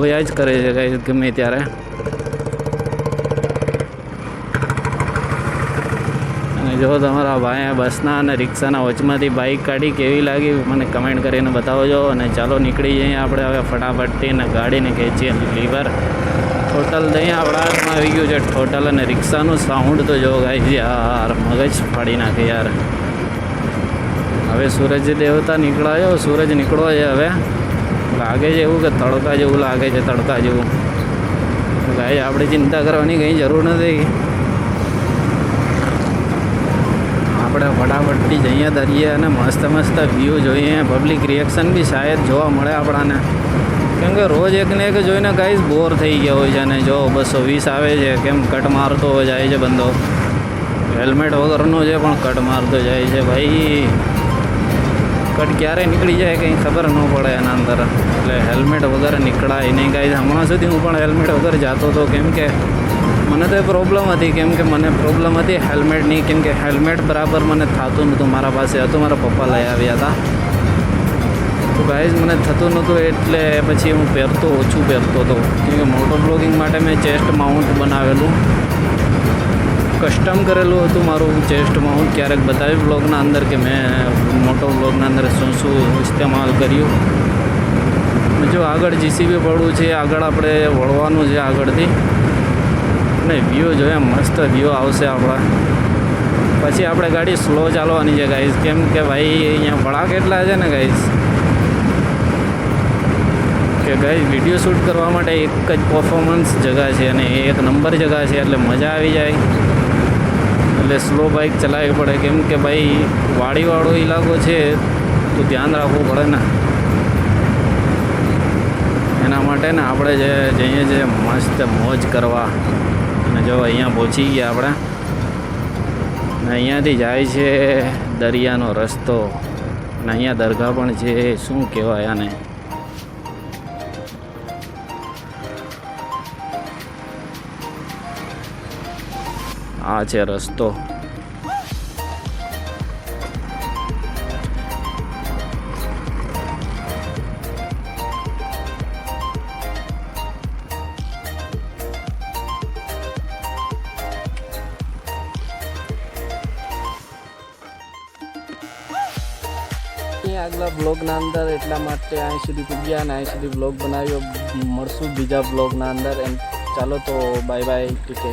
જોયા જ કરે છે ગાઈસ ગમે ત્યારે. અને જો તમારા ભાઈએ બસના અને રિક્ષાના વચમાંથી બાઇક કાઢી કેવી લાગી, મને કમેન્ટ કરીને બતાવજો. અને ચાલો નીકળી જઈએ આપણે હવે ફટાફટથી ને ગાડીને ખેંચીએ લીવર ટોટલ દહીં આપણા હાથમાં આવી ગયું છે. ટોટલ અને રિક્ષાનું સાઉન્ડ તો જો ગાઈસ યાર મગજ ફાડી નાખે યાર. હવે સૂરજ દેવતા નીકળાયો, સૂરજ નીકળો છે હવે. લાગે છે એવું કે તડકા જેવું લાગે છે, તડકા જેવું. ગાય આપણે ચિંતા કરવાની કંઈ જરૂર નથી. આપણે ફટાફટથી જઈએ દરિયે અને મસ્ત મસ્ત વ્યૂ જોઈએ. પબ્લિક રિએક્શન બી શાયદ જોવા મળે આપણાને. કેમ કે રોજ એકને એક જોઈને ગાઈસ બોર થઈ ગયા હોય છે અને જો બસો વીસ આવે છે, કેમ કટ મારતો જાય છે બંદો. હેલ્મેટ વગરનો છે પણ કટ મારતો જાય છે. ભાઈ કટ ક્યારે નીકળી જાય કંઈ ખબર ન પડે એના અંદર. એટલે હેલ્મેટ વગર નીકળાય નહીં. કાંઈ હમણાં સુધી હું પણ હેલ્મેટ વગર જતો હતો. કેમ કે મને તો પ્રોબ્લેમ હતી. કેમ કે મને પ્રોબ્લેમ હતી હેલ્મેટની કેમ કે હેલ્મેટ બરાબર મને થતું નહોતું. મારા પાસે હતું. મારા પપ્પા લઈ આવ્યા હતા. તો ગાઈઝ મને થતું નહોતું એટલે પછી હું પહેરતો, ઓછું પહેરતો હતો. કેમ કે મોટો બ્લોગિંગ માટે મેં ચેસ્ટ માઉન્ટ બનાવેલું. કસ્ટમ કરેલું હતું મારું ચેસ્ટમાં. હું ક્યારેક બતાવી બ્લોગના અંદર કે મેં મોટો બ્લોગના અંદર શું શું ઇસ્તેમાલ કર્યું. જો આગળ જીસીબી પડવું છે, આગળ આપણે વળવાનું છે આગળથી. અને વ્યૂ જોઈએ મસ્ત વ્યૂ આવશે આપણા. પછી આપણે ગાડી સ્લો ચાલવાની છે ગાઈઝ કેમ કે ભાઈ, અહીંયા વળા કેટલા છે ને ગાઈઝ કે ગાઈઝ વીડિયો શૂટ કરવા માટે એક જ પરફોર્મન્સ જગા છે અને એ એક નંબર જગા છે, એટલે મજા આવી જાય. એટલે સ્લો બાઇક ચલાવવી પડે. કેમ કે ભાઈ, વાડીવાળો ઇલાકો છે, તો ધ્યાન રાખવું પડે ને. એના માટે ને આપણે જે જઈએ છીએ, મસ્ત મોજ કરવા. અને જો અહીંયા પહોંચી ગયા આપણે. અને અહીંયાથી જાય છે દરિયાનો રસ્તો. અને અહીંયા દરગાહ પણ છે, શું કહેવાય આને. આ છે રસ્તો. આગલા બ્લોગના અંદર એટલા માટે અહીં સુધી પૂગ્યા અને અહીં સુધી બ્લોગ બનાવ્યો. મળશું બીજા બ્લોગના અંદર. એમ ચાલો તો બાય બાય, ટીકે